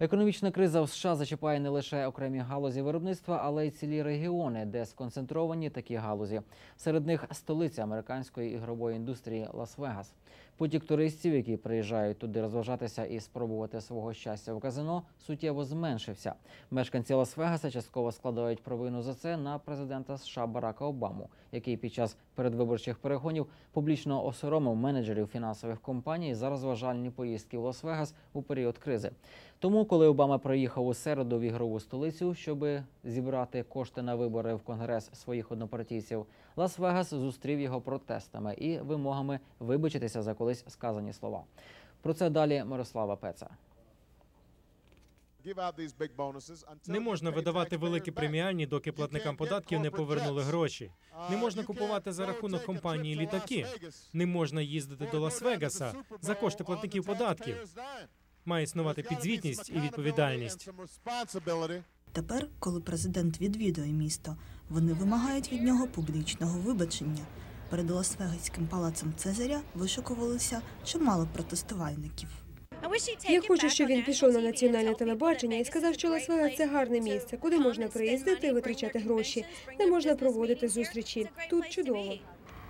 Економічна криза в США зачіпає не лише окремі галузі виробництва, але й цілі регіони, де сконцентровані такі галузі. Серед них столиця американської ігрової індустрії Лас-Вегас. Потік туристів, які приїжджають туди розважатися і спробувати свого щастя в казино, суттєво зменшився. Мешканці Лас-Вегаса частково складають провину за це на президента США Барака Обаму, який під час передвиборчих перегонів публічно осоромив менеджерів фінансових компаній за розважальні поїздки в Лас-Вегас у період кризи. Тому, коли Обама приїхав у середу в ігрову столицю, щоб зібрати кошти на вибори в конгрес своїх однопартійців, Лас-Вегас зустрів його протестами і вимогами вибачитися за колись сказані слова. Про це далі Мирослава Пеца. Не можна видавати великі преміальні, доки платникам податків не повернули гроші. Не можна купувати за рахунок компанії літаки. Не можна їздити до Лас-Вегаса за кошти платників податків. Має існувати підзвітність і відповідальність. Тепер, коли президент відвідує місто, вони вимагають від нього публічного вибачення. Перед Лас-Вегасським палацом Цезаря вишикувалося чимало протестувальників. Я хочу, щоб він пішов на національне телебачення і сказав, що Лас-Вегас – це гарне місце, куди можна приїздити і витрачати гроші, де можна проводити зустрічі. Тут чудово.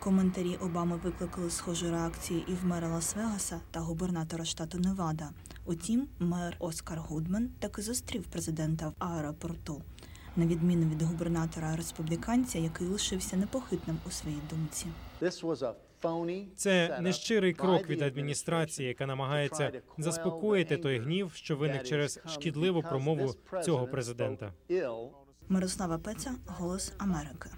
Коментарі Обами викликали схожу реакцію і в мера Лас-Вегаса та губернатора штату Невада. Утім, мер Оскар Гудман таки зустрів президента в аеропорту, на відміну від губернатора республіканця, який лишився непохитним у своїй думці. Це нещирий крок від адміністрації, яка намагається заспокоїти той гнів, що виник через шкідливу промову цього президента. Мирослава Пеца, Голос Америки.